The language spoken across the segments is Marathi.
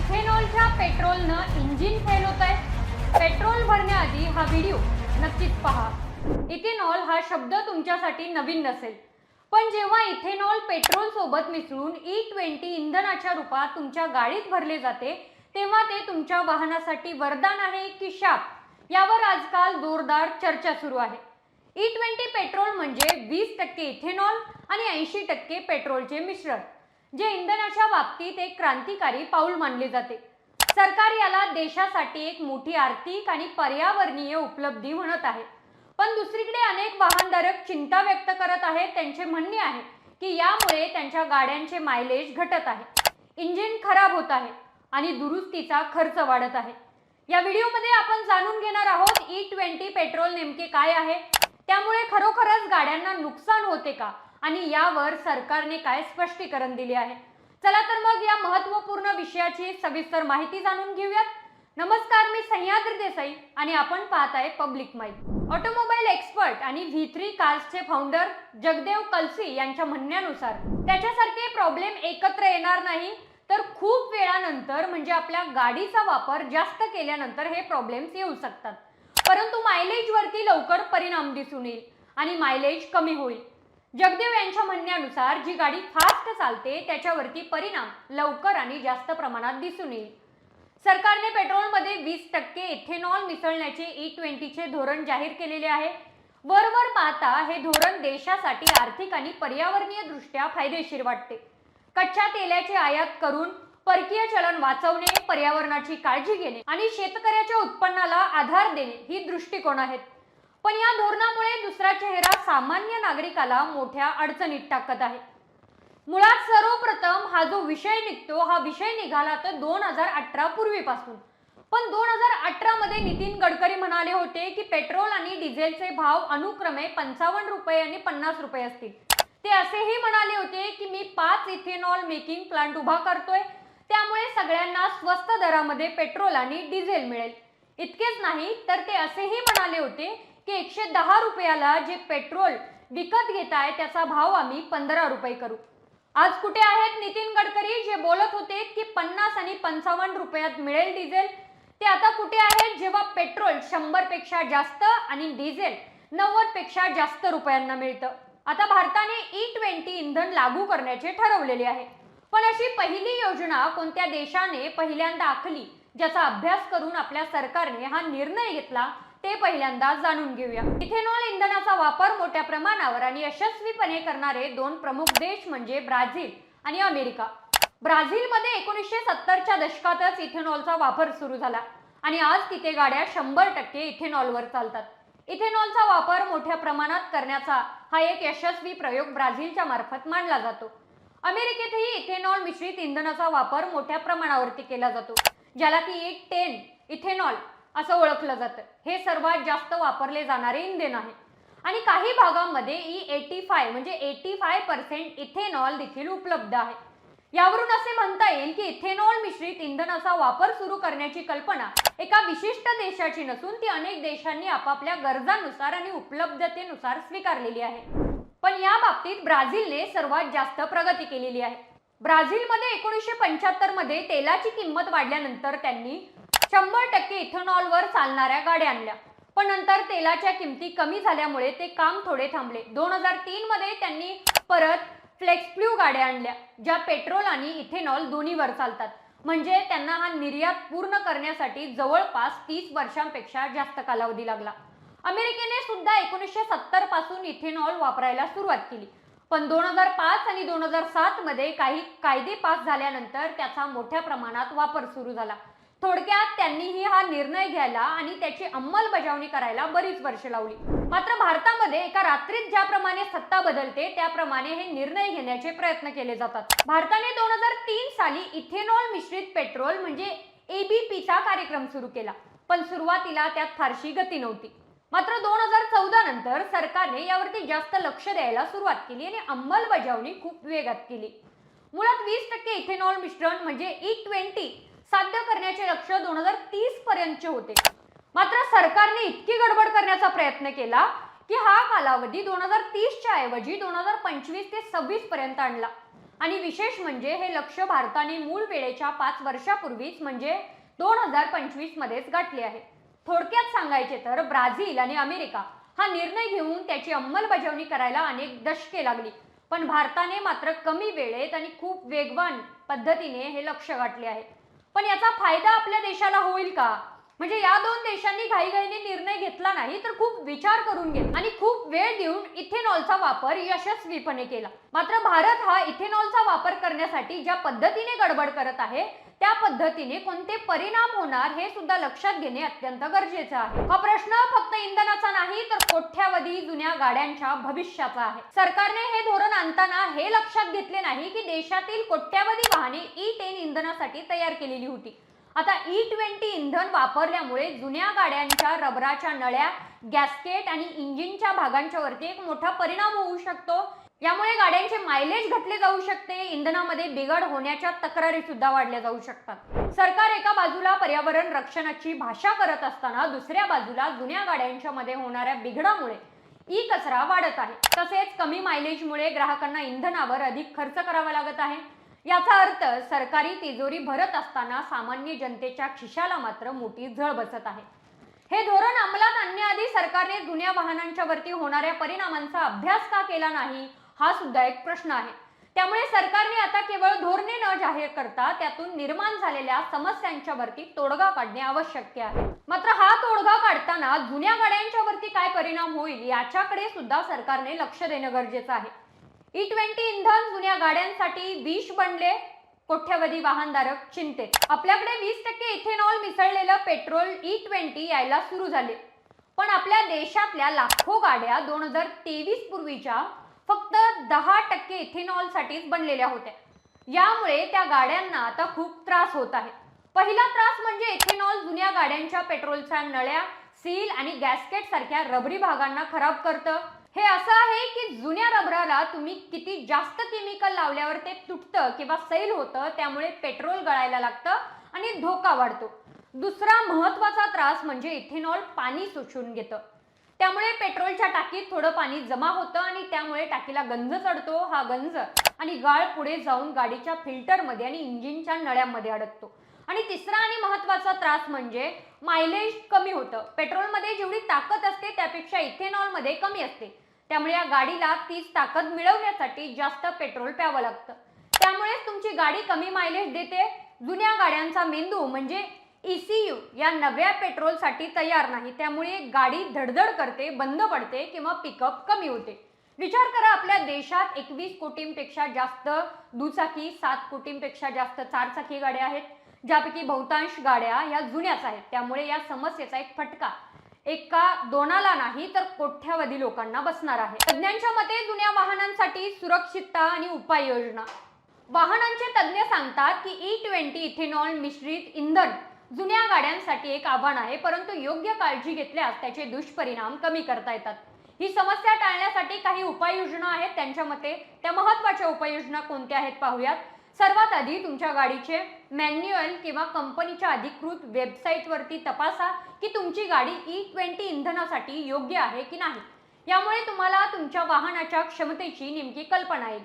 इथेनॉलच्या पेट्रोलनं इंजिन फेल होत आहे. पेट्रोल भरण्याआधी हा व्हिडिओ नक्कीच पहा. इथेनॉल हा शब्द तुमच्यासाठी नवीन नसेल. पण जेव्हा इथेनॉल पेट्रोल सोबत मिसळून ई ट्वेंटी इंधनाच्या रूपात तुमच्या गाडीत भरले जाते तेव्हा ते तुमच्या वाहनासाठी वरदान आहे की शाप? यावर आजकाल जोरदार चर्चा सुरू आहे. ई ट्वेंटी पेट्रोल म्हणजे वीस टक्के इथेनॉल आणि ऐंशी टक्के पेट्रोलचे मिश्रण. जे इंधनाच्या बाबतीत एक क्रांतिकारी पाऊल मानले जाते. सरकार याला देशासाठी एक मोठी आर्थिक आणि पर्यावरणीय उपलब्धी म्हणत आहे. पण दुसरीकडे अनेक वाहनधारक चिंता व्यक्त करत आहेत त्यांचे म्हणणे आहे की यामुळे त्यांच्या गाड्यांचे मायलेज घटत आहे. इंजिन खराब होत आहे आणि दुरुस्तीचा खर्च वाढत आहे. या व्हिडिओमध्ये आपण जाणून घेणार आहोत ई ट्वेंटी पेट्रोल नेमके काय आहे? त्यामुळे खरोखरच गाड्यांना नुकसान होते का? आणि यावर सरकारने काय स्पष्टीकरण दिले आहे? चला तर मग या महत्त्वपूर्ण विषयाची सविस्तर माहिती जाणून घेऊयात. नमस्कार मी सह्याद्री देसाई आणि आपण पाहत आहे पब्लिक माईक. ऑटोमोबाईल एक्सपर्ट आणि व्ही थ्री कार्सचे फाउंडर जगदेव कलसी यांच्या म्हणण्यानुसार त्याच्यासारखे प्रॉब्लेम एकत्र येणार नाही तर खूप वेळानंतर म्हणजे आपल्या गाडीचा वापर जास्त केल्यानंतर हे प्रॉब्लेम्स येऊ शकतात. परंतु मायलेजवरती लवकर परिणाम दिसून येईल आणि मायलेज कमी होईल. जगदेव यांच्या म्हणण्यानुसार जी गाडी फास्ट चालते त्याच्यावरती परिणाम लवकर आणि जास्त प्रमाणात दिसून येईल. सरकारने पेट्रोलमध्ये वीस टक्के इथेनॉल मिसळण्याचे e ई ट्वेंटीचे धोरण जाहीर केलेले आहे. वरवर पाहता हे धोरण देशासाठी आर्थिक आणि पर्यावरणीय दृष्ट्या फायदेशीर वाटते. कच्च्या तेलाची आयात करून परकीय चलन वाचवणे पर्यावरणाची काळजी घेणे आणि शेतकऱ्याच्या उत्पन्नाला आधार देणे ही दृष्टिकोन आहेत. पण या धोरणामुळे दुसरा चेहरा सामान्य नागरिकाला मोठ्या अडचणीत टाकत आहे. मुळात सर्वप्रथम हा जो विषय निघतो हा विषय निघाला तर दोन हजार अठरा पूर्वीपासून. पण दोन हजार अठरा मध्ये नितीन गडकरी म्हणाले होते की पेट्रोल आणि डिझेलचे भाव अनुक्रमे पंचावन्न रुपये आणि पन्नास रुपये असतील. ते असेही म्हणाले होते की मी पाच इथेनॉल मेकिंग प्लांट उभा करतोय. त्यामुळे सगळ्यांना स्वस्त दरामध्ये पेट्रोल आणि डिझेल मिळेल. इतकेच नाही तर ते असेही म्हणाले होते की एकशे दहा रुपयाला जे पेट्रोल विकत घेत आहे त्याचा भाव आम्ही पंधरा रुपये करू. आज कुठे आहेत नितीन गडकरी? जे बोलत होते की पन्नास आणि पंचावन्न रुपयात मिळेल डिझेल ते आता कुठे आहेत? जेव्हा पेट्रोल शंभरपेक्षा जास्त आणि डिझेल नव्वदपेक्षा जास्त रुपयांना मिळतं. आता भारताने ई ट्वेंटी इंधन लागू करण्याचे ठरवलेले आहे. पण अशी पहिली योजना कोणत्या देशाने पहिल्यांदा आखली ज्याचा अभ्यास करून आपल्या सरकारने हा निर्णय घेतला? ते पहिल्यांदा जाणून घेऊया. इथेनॉल इंधनाचा वापर मोठ्या प्रमाणावर आणि यशस्वीपणे करणारे दोन प्रमुख देश म्हणजे ब्राझील आणि अमेरिका. ब्राझीलमध्ये एकोणीसशे सत्तरच्या दशकातच इथेनॉलचा वापर सुरू झाला आणि आज तिथे गाड्या शंभर टक्के इथेनॉलवर चालतात. इथेनॉलचा वापर मोठ्या प्रमाणात करण्याचा हा एक यशस्वी प्रयोग ब्राझीलच्या मार्फत मानला जातो. अमेरिकेतही इथेनॉल मिश्रित इंधनाचा वापर मोठ्या प्रमाणावरती केला जातो ज्याला की एक टेन इथेनॉल असं ओळखलं जातं. हे सर्वात जास्त वापरले जाणारे इंधन आहे. आणि काही भागांमध्ये ई एटी फाय म्हणजे एटी फाय पर्सेंट इथेनॉल देखील उपलब्ध आहे. यावरून असे म्हणता येईल की इथेनॉल मिश्रित इंधनाचा वापर सुरू करण्याची कल्पना एका विशिष्ट देशाची नसून ती अनेक देशांनी आपापल्या गरजांनुसार आणि उपलब्धतेनुसार स्वीकारलेली आहे. पण या बाबतीत ब्राझीलने सर्वात जास्त प्रगती केलेली आहे. ब्राझीलमध्ये एकोणीसशे पंच्याहत्तरमध्ये तेलाची किंमत वाढल्यानंतर त्यांनी शंभर टक्के इथेनॉलवर चालणाऱ्या गाड्या आणल्या पण नंतर तेलाच्या किमती कमी झाल्यामुळे ते काम थोडे थांबले. दोन हजार तीन मध्ये त्यांनी परत फ्लेक्सफ्ल्यू गाड्या आणल्या ज्या पेट्रोल आणि इथेनॉल दोन्हीवर चालतात. म्हणजे त्यांना हा निर्यात पूर्ण करण्यासाठी जवळपास तीस वर्षांपेक्षा जास्त कालावधी लागला. अमेरिकेने सुद्धा एकोणीसशे सत्तरपासून इथेनॉल वापरायला सुरुवात केली. पण दोन हजार पाच आणि दोन हजार सात मध्ये काही कायदे पास झाल्यानंतर त्याचा मोठ्या प्रमाणात वापर सुरू झाला. थोडक्यात त्यांनीही हा निर्णय घ्यायला आणि त्याची अंमलबजावणी करायला बरीच वर्ष लावली. मात्र भारतामध्ये एका रात्रीत ज्याप्रमाणे सत्ता बदलते त्याप्रमाणे हे निर्णय घेण्याचे प्रयत्न केले जातात. भारताने दोन हजार तीन साली इथेनॉल मिश्रित पेट्रोल म्हणजे एबीपीचा कार्यक्रम सुरू केला पण सुरुवातीला त्यात फारशी गती नव्हती. मात्र दोन हजार चौदा नंतर सरकारने यावरती जास्त लक्ष द्यायला सुरुवात केली आणि अंमलबजावणी खूप वेगात केली. मुळात वीस टक्के इथेनॉल मिश्रण म्हणजे ई ट्वेंटी साध्य करण्याचे लक्ष दोन हजार तीस पर्यंतचे होते. मात्र सरकारने इतकी गडबड करण्याचा प्रयत्न केला की हा कालावधी दोन हजार तीसच्या ऐवजी दोन हजार पंचवीस ते सव्वीस पर्यंत आणला. आणि विशेष म्हणजे हे लक्ष भारताने मूळ वेळेच्या पाच वर्षापूर्वीच म्हणजे दोन हजार पंचवीस मध्येच गाठले आहे. थोडक्यात सांगायचे तर ब्राझील आणि अमेरिका हा निर्णय घेऊन त्याची अंमलबजावणी करायला अनेक दशके लागली. पण भारताने मात्र कमी वेळेत आणि खूप वेगवान पद्धतीने हे लक्ष गाठले आहे. पण याचा फायदा आपल्या देशाला होईल का? म्हणजे या दोन देशांनी घाईघाईने निर्णय घेतला नाही तर खूप विचार करून घेतला आणि खूप वेळ देऊन इथेनॉलचा वापर यशस्वीपणे केला. मात्र भारत हा इथेनॉलचा वापर करण्यासाठी ज्या पद्धतीने गडबड करत आहे त्या पद्धतीने कोणते परिणाम होणार हे सुद्धा लक्षात घेणे अत्यंत गरजेचे आहे. हा प्रश्न फक्त इंधनाचा नाही तर कोठ्यावधी जुन्या गाड्यांच्या भविष्याचा आहे. सरकारने हे धोरण आणताना हे लक्षात घेतले नाही की देशातील कोट्यावधी वाहने ई टेन इंधनासाठी तयार केलेली होती. आता e ई ट्वेंटी इंधन वापरल्यामुळे जुन्या गाड्यांच्या रबराच्या नळ्या गॅस्केट आणि इंजिनच्या भागांच्या वरती एक मोठा परिणाम होऊ शकतो. यामुळे गाड्यांचे मायलेज घटले जाऊ शकते. इंधनामध्ये बिघड होण्याच्या तक्रारी सुद्धा वाढल्या जाऊ शकतात. सरकार एका बाजूला पर्यावरण रक्षणाची भाषा करत असताना दुसऱ्या बाजूला जुन्या गाड्यांच्या मध्ये होणाऱ्या बिघडामुळे ई कचरा वाढत आहे. तसेच कमी मायलेजमुळे ग्राहकांना इंधनावर अधिक खर्च करावा लागत आहे. याचा अर्थ सरकारी तिजोरी भरत असताना सामान्य जनतेच्या खिशाला मात्र मोठी झळ बसत आहे. हे धोरण अंमलात आणण्याआधी सरकारने जुन्या वाहनांच्या वरती होणाऱ्या परिणामांचा अभ्यास का केला नाही हा सुद्धा एक प्रश्न आहे. त्यामुळे सरकारने आता केवळ धोरणे न जाहीर करता त्यातून निर्माण झालेल्या समस्यांच्या वरती तोडगा काढणे आवश्यक आहे. मात्र हा तोडगा काढताना जुन्या गाड्यांच्या वरती काय परिणाम होईल याच्याकडे सुद्धा सरकारने लक्ष देणं गरजेचं आहे. ई ट्वेंटी इंधन जुन्या गाड्यांसाठी विष बनले. कोट्यवधी वाहनधारक चिंतेत. आपल्याकडे वीस टक्के इथेनॉल मिसळलेलं पेट्रोल ई ट्वेंटी यायला सुरू झाले. पण आपल्या देशातल्या लाखो गाड्या दोन हजार तेवीस पूर्वीच्या फक्त दहा टक्के इथेनॉलसाठीच बनलेल्या होत्या. यामुळे त्या गाड्यांना आता खूप त्रास होत आहे. पहिला त्रास म्हणजे इथेनॉल जुन्या गाड्यांच्या पेट्रोलच्या नळ्या सील आणि गॅस्केट सारख्या रबरी भागांना खराब करतं. हे असं आहे की जुन्या रबराला तुम्ही किती जास्त केमिकल लावल्यावर ते तुटतं किंवा सैल होतं त्यामुळे पेट्रोल गळायला लागतं आणि धोका वाढतो. दुसरा महत्त्वाचा त्रास म्हणजे इथेनॉल पाणी शोषून घेतं. त्यामुळे पेट्रोलच्या टाकीत थोडं पाणी जमा होतं आणि त्यामुळे टाकीला गंज चढतो. हा गंज आणि गाळ पुढे जाऊन गाडीच्या फिल्टरमध्ये आणि इंजिनच्या नळ्यामध्ये अडकतो. आणि तिसरा आणि महत्त्वाचा त्रास म्हणजे मायलेज कमी होतं. पेट्रोलमध्ये जेवढी ताकद असते त्यापेक्षा इथेनॉलमध्ये कमी असते. त्यामुळे या गाडीला तीच ताकद मिळवण्यासाठी जास्त पेट्रोल प्यावं लागतं. त्यामुळेच तुमची गाडी कमी मायलेज देते. जुन्या गाड्यांचा मेंदू म्हणजे ईसीयू या नव्या पेट्रोलसाठी तयार नाही. त्यामुळे गाडी धडधड करते बंद पडते किंवा पिकअप कमी होते. विचार करा आपल्या देशात एकवीस कोटींपेक्षा जास्त दुचाकी सात कोटींपेक्षा जास्त चारचाकी गाड्या आहेत. ज्यापैकी बहुतांश गाड्या या जुन्याच आहेत. त्यामुळे या समस्येचा एक फटका. एका दोनाला नाही तर कोठ्यावधी लोकांना बसणार आहे. तज्ज्ञांच्या मते जुन्या वाहनांसाठी सुरक्षितता आणि उपाययोजना. वाहनांचे तज्ज्ञ सांगतात की e ई ट्वेंटी इथेनॉल मिश्रित इंधन जुन्या गाड्यांसाठी एक आव्हान आहे परंतु योग्य काळजी घेतल्यास त्याचे दुष्परिणाम कमी करता येतात. ही समस्या टाळण्यासाठी काही उपाययोजना आहेत. त्यांच्या मते त्या महत्त्वाच्या उपाययोजना कोणत्या आहेत पाहूयात. सर्वात आधी तुमच्या गाडीचे मॅन्युअल किंवा कंपनीच्या अधिकृत वेबसाईटवरती तपासा की तुमची गाडी e ई ट्वेंटी इंधनासाठी योग्य आहे की नाही. यामुळे तुम्हाला तुमच्या वाहनाच्या क्षमतेची नेमकी कल्पना येईल.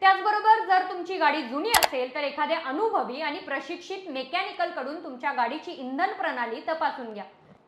त्याचबरोबर जर तुमची गाडी जुनी असेल तर एखाद्या अनुभवी आणि प्रशिक्षित मेकॅनिकलकडून तुमच्या गाडीची इंधन प्रणाली तपासून घ्या.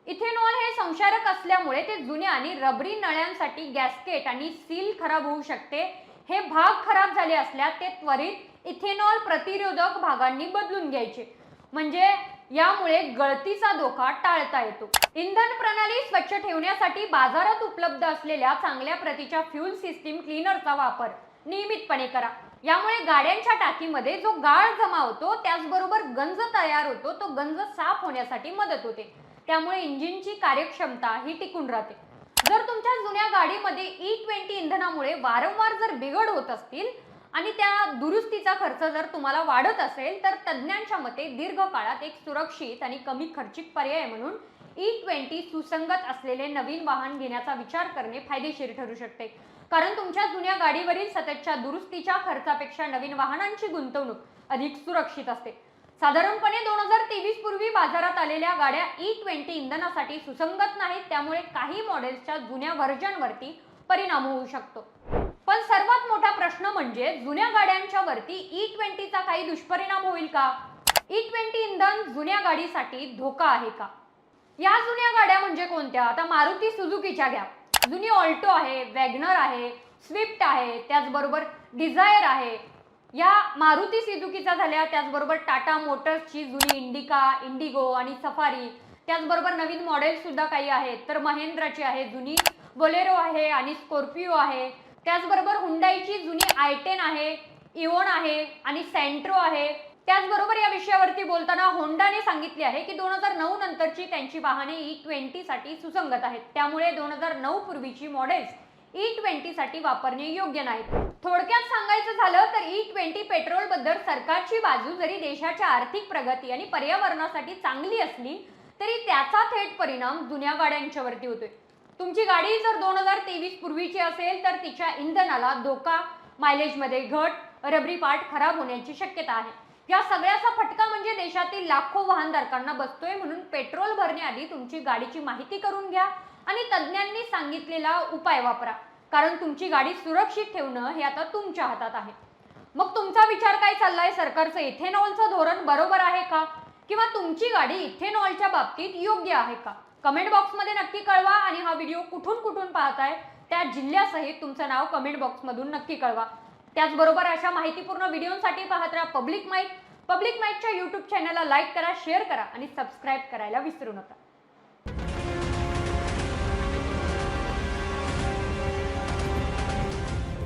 इथेनॉल हे संक्षारक असल्यामुळे ते जुन्या आणि रबरी नळ्यांसाठी गॅस्केट आणि सील खराब होऊ शकते. हे भाग खराब झाले असल्यास ते त्वरित इथेनॉल प्रतिरोधक भागांनी बदलून घ्यायचे. म्हणजे यामुळे गळतीचा धोका टाळता येतो. इंधन प्रणाली स्वच्छ ठेवण्यासाठी बाजारात उपलब्ध असलेल्या चांगल्या प्रतीच्या फ्यूल सिस्टीम क्लीनरचा वापर नियमितपणे करा. यामुळे गाड्यांच्या टाकीमध्ये जो गाळ जमा होतो त्याचबरोबर गंज तयार होतो तो गंज साफ होण्यासाठी मदत होते. त्यामुळे इंजिनची कार्यक्षमता ही टिकून राहते. जर तुमच्या जुन्या गाडीमध्ये e ई ट्वेंटी इंधनामुळे वारंवार जर बिघड होत असतील आणि त्या दुरुस्तीचा खर्च जर तुम्हाला वाढत असेल तर तज्ज्ञांच्या मते दीर्घकाळात एक सुरक्षित आणि कमी खर्चिक पर्याय म्हणून e ई ट्वेंटी सुसंगत असलेले नवीन वाहन घेण्याचा विचार करणे फायदेशीर ठरू शकते. कारण तुमच्या जुन्या गाडीवरील सततच्या दुरुस्तीच्या खर्चापेक्षा नवीन वाहनांची गुंतवणूक अधिक सुरक्षित असते. साधारणपणे दोन हजार तेवीस पूर्वी बाजारात आलेल्या गाड्या e ई ट्वेंटी इंधनासाठी सुसंगत नाहीत त्यामुळे काही मॉडेल्सच्या जुन्या व्हर्जनवरती परिणाम होऊ शकतो. पण सर्वात मोठा प्रश्न म्हणजे जुन्या गाड्यांच्या वरती e ई ट्वेंटीचा काही दुष्परिणाम होईल का? E ई ट्वेंटी इंधन जुन्या गाडीसाठी धोका आहे का? या जुन्या गाड्या म्हणजे कोणत्या? आता मारुती सुझुकीच्या घ्या. जुनी ऑल्टो आहे वॅगनर आहे स्विफ्ट आहे त्याचबरोबर डिझायर आहे. या मारुती सुझुकीच्या झाल्या त्याचबरोबर टाटा मोटर्सची जुनी इंडिका इंडिगो आणि सफारी. त्याचबरोबर नवीन मॉडेल सुद्धा काही आहेत. तर महेंद्राची आहे जुनी. बोलेरो आहे आणि स्कॉर्पिओ आहे. त्याचबरोबर हुंडाईची जुनी आय टेन आहे इओन आहे आणि सेंट्रो आहे. त्याचबरोबर या विषयावरती बोलताना होंडाने सांगितले आहे की दोन हजार नऊ नंतरची त्यांची वाहने ई ट्वेंटी साठी सुसंगत आहेत. त्यामुळे दोन हजार नऊ पूर्वीची मॉडेल्स ई ट्वेंटी साठी वापरणे योग्य नाहीत. थोडक्यात सांगायचं झालं तर ई ट्वेंटी पेट्रोलबद्दल सरकारची बाजू जरी देशाच्या आर्थिक प्रगती आणि पर्यावरणासाठी चांगली असली तरी त्याचा थेट परिणाम जुन्या गाड्यांच्यावरती होतोय. तुमची गाडी जर दोन हजार तेवीस पूर्वीची असेल तर तिच्या इंधनाला धोका मायलेजमध्ये घट रबरी पार्ट खराब होण्याची शक्यता आहे. या सगळ्याचा फटका म्हणजे देशातील लाखो वाहनधारकांना बसतोय म्हणून पेट्रोल भरण्याआधी तुमची गाडीची माहिती करून घ्या आणि तज्ज्ञांनी सांगितलेला उपाय वापरा. कारण तुमची गाडी सुरक्षित ठेवणं हे आता तुमच्या हातात आहे. मग तुमचा विचार काय चाललाय? सरकारचं इथेनॉलचं धोरण बरोबर आहे का? किंवा तुमची गाडी इथेनॉलच्या बाबतीत योग्य आहे का? कमेंट बॉक्समध्ये नक्की कळवा आणि हा व्हिडिओ कुठून कुठून पाहताय त्या जिल्ह्यासहित तुमचं नाव कमेंट बॉक्समधून नक्की कळवा. त्याचबरोबर अशा माहितीपूर्ण व्हिडिओसाठी पाहत राहा पब्लिक माईक पब्लिक माईकच्या यूट्यूब चॅनलला लाईक करा शेअर करा आणि सबस्क्राईब करायला विसरू नका.